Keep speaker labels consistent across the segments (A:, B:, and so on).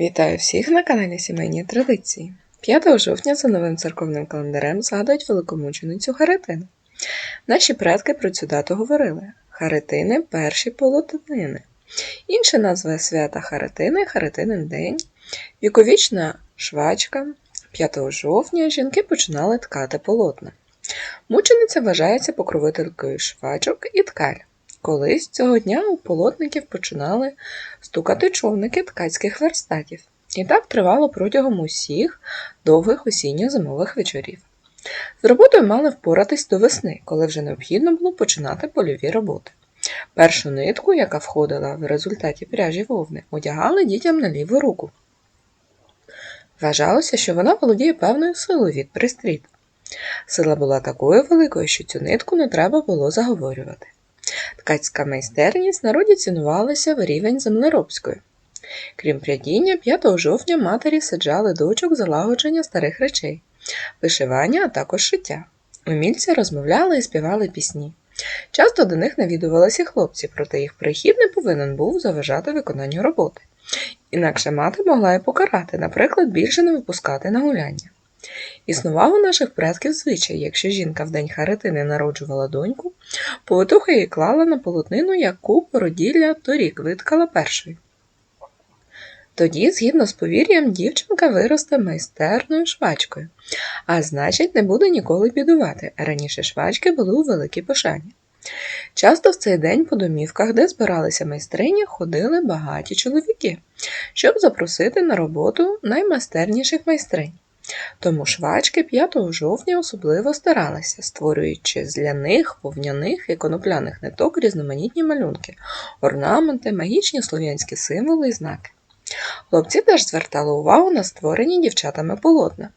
A: Вітаю всіх на каналі Сімейні Традиції. 5 жовтня за новим церковним календарем згадують великомученицю Харитину. Наші предки про цю дату говорили: Харитини перші полотнини. Інша назва свята Харитини Харитинин день. Віковічна швачка. 5 жовтня жінки починали ткати полотна. Мучениця вважається покровителькою швачок і ткаль. Колись цього дня у полотників починали стукати човники ткацьких верстатів. І так тривало протягом усіх довгих осінньо-зимових вечорів. З роботою мали впоратись до весни, коли вже необхідно було починати польові роботи. Першу нитку, яка входила в результаті пряжі вовни, одягали дітям на ліву руку. Вважалося, що вона володіє певною силою від пристріт. Сила була такою великою, що цю нитку не треба було заговорювати. Ткацька майстерність народі цінувалася в рівень землеробської. Крім прядіння, 5 жовтня матері саджали дочок залагодження старих речей, вишивання, а також шиття. Умільці розмовляли і співали пісні. Часто до них навідувалися хлопці, проте їх прихід не повинен був заважати виконанню роботи. Інакше мати могла і покарати, наприклад, більше не випускати на гуляння. Існував у наших предків звичай, якщо жінка в день Харитини народжувала доньку, повитуха її клала на полотнину, яку породілля торік виткала першою. Тоді, згідно з повір'ям, дівчинка виросте майстерною швачкою, а значить, не буде ніколи бідувати. Раніше швачки були у великій пошані. Часто в цей день по домівках, де збиралися майстрині, ходили багаті чоловіки, щоб запросити на роботу наймайстерніших майстринь. Тому швачки 5 жовтня особливо старалися, створюючи з ляних, вовняних і конопляних ниток різноманітні малюнки, орнаменти, магічні слов'янські символи і знаки. Хлопці теж звертали увагу на створені дівчатами полотна,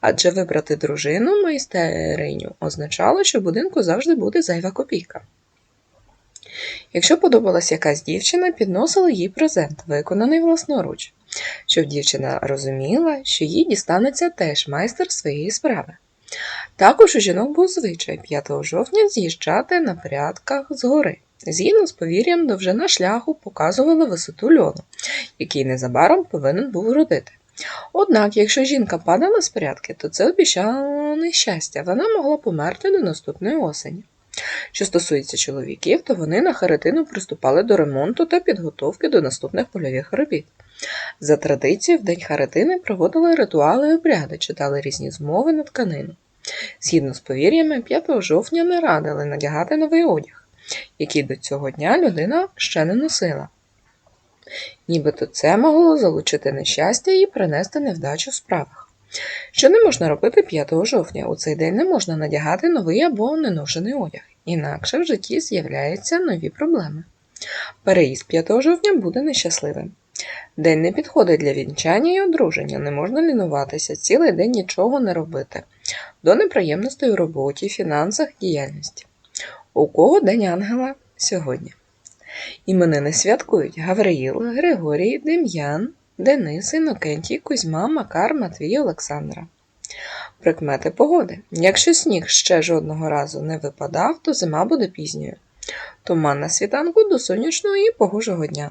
A: адже вибрати дружину майстериню означало, що в будинку завжди буде зайва копійка. Якщо подобалась якась дівчина, підносили їй презент, виконаний власноруч, щоб дівчина розуміла, що їй дістанеться теж майстер своєї справи. Також у жінок був звичай 5 жовтня з'їжджати на прядках з гори. Згідно з повір'ям, довжина шляху показувала висоту льону, який незабаром повинен був родити. Однак, якщо жінка падала з порядки, то це обіцяло нещастя, вона могла померти до наступної осені. Що стосується чоловіків, то вони на Харитину приступали до ремонту та підготовки до наступних польових робіт. За традицією, в день Харитини проводили ритуали і обряди, читали різні змови на тканину. Згідно з повір'ями, 5 жовтня не радили надягати новий одяг, який до цього дня людина ще не носила. Нібито це могло залучити нещастя і принести невдачу в справах. Що не можна робити 5 жовтня? У цей день не можна надягати новий або неношений одяг, інакше в житті з'являються нові проблеми. Переїзд 5 жовтня буде нещасливим. День не підходить для вінчання і одруження, не можна лінуватися, цілий день нічого не робити, до неприємностей у роботі, фінансах, діяльності. У кого День Ангела сьогодні? Іменини святкують Гавриїл, Григорій, Дем'ян, Денис, Інокентій, Кузьма, Макар, Матвій, Олександра. Прикмети погоди. Якщо сніг ще жодного разу не випадав, то зима буде пізньою. Туман на світанку до сонячного і погожого дня.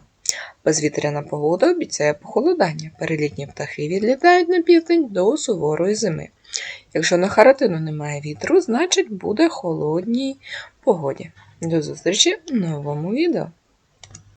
A: Безвітряна погода обіцяє похолодання. Перелітні птахи відлітають на південь до суворої зими. Якщо на Харатину немає вітру, значить буде холодній погоді. До зустрічі в новому відео.